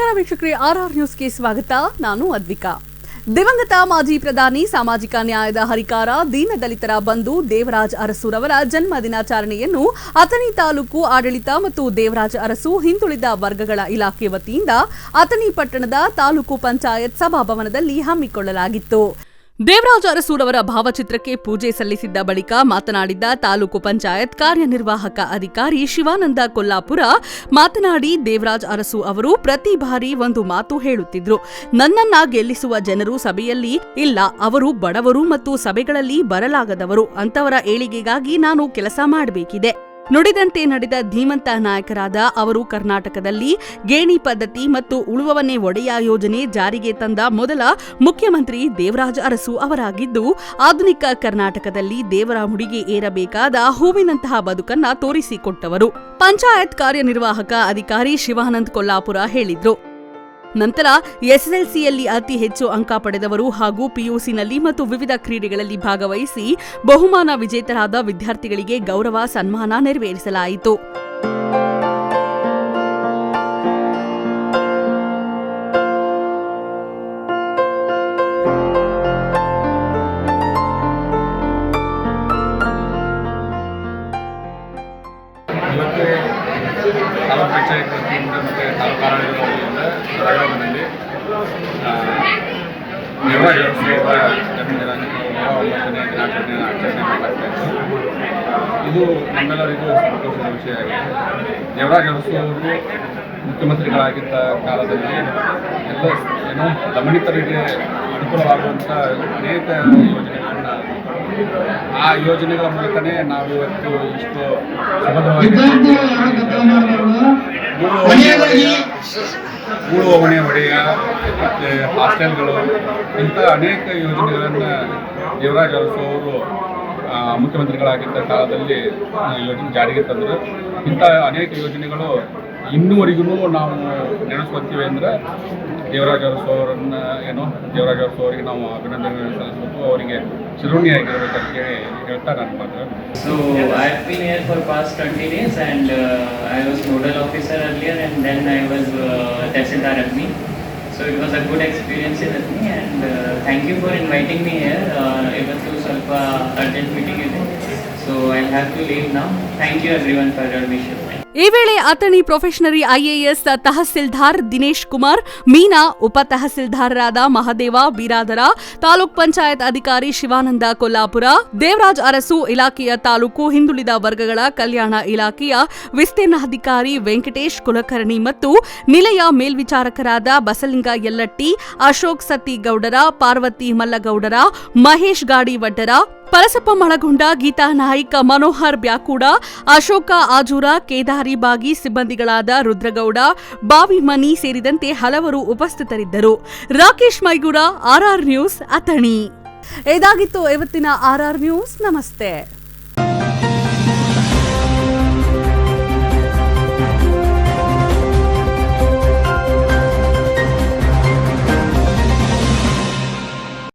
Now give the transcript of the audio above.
ನಮಸ್ಕಾರ ವೀಕ್ಷಕರೇ R R ನ್ಯೂಸ್ಗೆ ಸ್ವಾಗತ. ನಾನು ಅದ್ವಿಕಾ. ದಿವಂಗತ ಮಾಜಿ ಪ್ರಧಾನಿ, ಸಾಮಾಜಿಕ ನ್ಯಾಯದ ಹರಿಕಾರ, ದೀನದಲಿತರ ಬಂಧು ದೇವರಾಜ್ ಅರಸುರವರ ಜನ್ಮ ದಿನಾಚರಣೆಯನ್ನು ಅಥಣಿ ತಾಲೂಕು ಆಡಳಿತ ಮತ್ತು ದೇವರಾಜ್ ಅರಸು ಹಿಂದುಳಿದ ವರ್ಗಗಳ ಇಲಾಖೆ ವತಿಯಿಂದ ಅಥಣಿ ಪಟ್ಟಣದ ತಾಲೂಕು ಪಂಚಾಯತ್ ಸಭಾಭವನದಲ್ಲಿ ಹಮ್ಮಿಕೊಳ್ಳಲಾಗಿತ್ತು. ದೇವರಾಜ ಅರಸೂರವರ ಭಾವಚಿತ್ರಕ್ಕೆ ಪೂಜೆ ಸಲ್ಲಿಸಿದ್ದ ಬಳಿಕ ಮಾತನಾಡಿದ ತಾಲೂಕು ಪಂಚಾಯತ್ ಕಾರ್ಯನಿರ್ವಾಹಕ ಅಧಿಕಾರಿ ಶಿವಾನಂದ ಕೊಲ್ಲಾಪುರ ಮಾತನಾಡಿ, ದೇವರಾಜ್ ಅರಸು ಅವರು ಪ್ರತಿ ಬಾರಿ ಒಂದು ಮಾತು ಹೇಳುತ್ತಿದ್ರು. ನನ್ನನ್ನ ಗೆಲ್ಲಿಸುವ ಜನರು ಸಭೆಯಲ್ಲಿ ಇಲ್ಲ, ಅವರು ಬಡವರು ಮತ್ತು ಸಭೆಗಳಲ್ಲಿ ಬರಲಾಗದವರು. ಅಂತವರ ಏಳಿಗೆಗಾಗಿ ನಾನು ಕೆಲಸ ಮಾಡಬೇಕಿದೆ. ನುಡಿದಂತೆ ನಡೆದ ಧೀಮಂತ ನಾಯಕರಾದ ಅವರು ಕರ್ನಾಟಕದಲ್ಲಿ ಗೇಣಿ ಪದ್ಧತಿ ಮತ್ತು ಉಳುವವನ್ನೇ ಒಡೆಯ ಯೋಜನೆ ಜಾರಿಗೆ ತಂದ ಮೊದಲ ಮುಖ್ಯಮಂತ್ರಿ ದೇವರಾಜ ಅರಸು ಅವರಾಗಿದ್ದು, ಆಧುನಿಕ ಕರ್ನಾಟಕದಲ್ಲಿ ದೇವರ ಮುಡಿಗೆ ಏರಬೇಕಾದ ಹೂವಿನಂತಹ ಬದುಕನ್ನ ತೋರಿಸಿಕೊಟ್ಟವರು. ಪಂಚಾಯತ್ ಕಾರ್ಯನಿರ್ವಾಹಕ ಅಧಿಕಾರಿ ಶಿವಾನಂದ್ ಕೊಲ್ಲಾಪುರ ಹೇಳಿದ್ರು. ನಂತರ ಎಸ್ಎಸ್ಎಲ್ಸಿಯಲ್ಲಿ ಅತಿ ಹೆಚ್ಚು ಅಂಕ ಪಡೆದವರು ಹಾಗೂ ಪಿಯುಸಿನಲ್ಲಿ ಮತ್ತು ವಿವಿಧ ಕ್ರೀಡೆಗಳಲ್ಲಿ ಭಾಗವಹಿಸಿ ಬಹುಮಾನ ವಿಜೇತರಾದ ವಿದ್ಯಾರ್ಥಿಗಳಿಗೆ ಗೌರವ ಸನ್ಮಾನ ನೆರವೇರಿಸಲಾಯಿತು. ತಾಲೂಕು ಪಂಚಾಯತ್ ವತಿಯಿಂದ ಮತ್ತು ತಾಲೂಕು ಆರೋಗ್ಯ ವತಿಯಿಂದ ಬೆಳಗಾವಿನಲ್ಲಿ ಇದು ನಮ್ಮೆಲ್ಲರಿಗೂ ಸಂತೋಷದ ವಿಷಯ ಆಗಿದೆ. ದೇವರಾಜ ಅರಸು ಮುಖ್ಯಮಂತ್ರಿಗಳಾಗಿದ್ದ ಕಾಲದಲ್ಲಿ ಎಲ್ಲ ಏನೋ ದಮನಿತರಿಗೆ ಅನುಕೂಲವಾಗುವಂಥ ಅನೇಕ ಯೋಜನೆಗಳನ್ನು ಆ ಯೋಜನೆಗಳ ಮೂಲಕನೇ ನಾವು ಇವತ್ತು ಇಷ್ಟು ಸುಭದ್ರವಾಗಿ ಉಳುವ ಮನೆ ಒಡೆಯ ಮತ್ತು ಹಾಸ್ಟೆಲ್ಗಳು, ಇಂಥ ಅನೇಕ ಯೋಜನೆಗಳನ್ನು ಯುವರಾಜ್ ಅರಸು ಅವರು ಮುಖ್ಯಮಂತ್ರಿಗಳಾಗಿದ್ದ ಕಾಲದಲ್ಲಿ ಯೋಜನೆ ಜಾರಿಗೆ ತಂದರು. ಇಂಥ ಅನೇಕ ಯೋಜನೆಗಳು ಇನ್ನೂವರೆಗೂ ನಾವು ನೆನೆಸ್ಕೊತೀವಿ ಅಂದರೆ ದೇವರಾಜ ಅರಸು ಅವರನ್ನು ಏನು ದೇವರಾಜ ಅರಸು ಅವರಿಗೆ ನಾವು ಅಭಿನಂದನೆ ಸಲ್ಲಿಸಬೇಕು. ಅವರಿಗೆ ಚಿರುಣಿಯಾಗಿರ್ಬೇಕಂತ ಹೇಳಿ ಹೇಳ್ತಾ ನಾನು ಮಾತು So I've been here for past 20 days and uh, I was nodal officer earlier and then I was uh, Tehsildar me So it was a good experience in Agni and uh, thank you for inviting me here. Uh, ಇವತ್ತು ಸ್ವಲ್ಪ urgent meeting ಇದೆ. So I'll have to leave now. Thank you everyone for your wishes. ಈ ವೇಳೆ Athani probationary IAS tahsildar Dinesh Kumar, Meena ಉಪ ತಹಸೀಲ್ದಾರರಾದ ಮಹದೇವ ಬಿರಾದರ ತಾಲೂಕ್ ಪಂಚಾಯತ್ ಅಧಿಕಾರಿ ಶಿವಾನಂದ ಕೊಲ್ಲಾಪುರ, ದೇವರಾಜ್ ಅರಸು ಇಲಾಖೆಯ ತಾಲೂಕು ಹಿಂದುಳಿದ ವರ್ಗಗಳ ಕಲ್ಯಾಣ ಇಲಾಖೆಯ ವಿಸ್ತೀರ್ಣಾಧಿಕಾರಿ ವೆಂಕಟೇಶ್ ಕುಲಕರ್ಣಿ ಮತ್ತು ನಿಲಯ ಮೇಲ್ವಿಚಾರಕರಾದ ಬಸಲಿಂಗ ಯಲ್ಲಟ್ಟಿ, ಅಶೋಕ್ ಸತ್ತಿಗೌಡರ ಪಾರ್ವತಿ ಮಲ್ಲಗೌಡರ, ಮಹೇಶ್ ಗಾಡಿವಡ್ಡರ ಪರಸಪ್ಪ ಮಳಗೊಂಡ, ಗೀತಾ ನಾಯ್ಕ, ಮನೋಹರ್ ಬ್ಯಾಕೂಡ, ಅಶೋಕ ಆಜೂರ, ಕೇದಾರಿ ಬಾಗಿ ಸಿಬ್ಬಂದಿಗಳಾದ ರುದ್ರಗೌಡ ಬಾವಿಮನಿ ಸೇರಿದಂತೆ ಹಲವರು ಉಪಸ್ಥಿತರಿದ್ದರು. Rakesh Maiguda R news, Athani. ಇದಾಗಿತ್ತು ಇವತ್ತಿನ ಆರ್ ನ್ಯೂಸ್. ನಮಸ್ತೆ.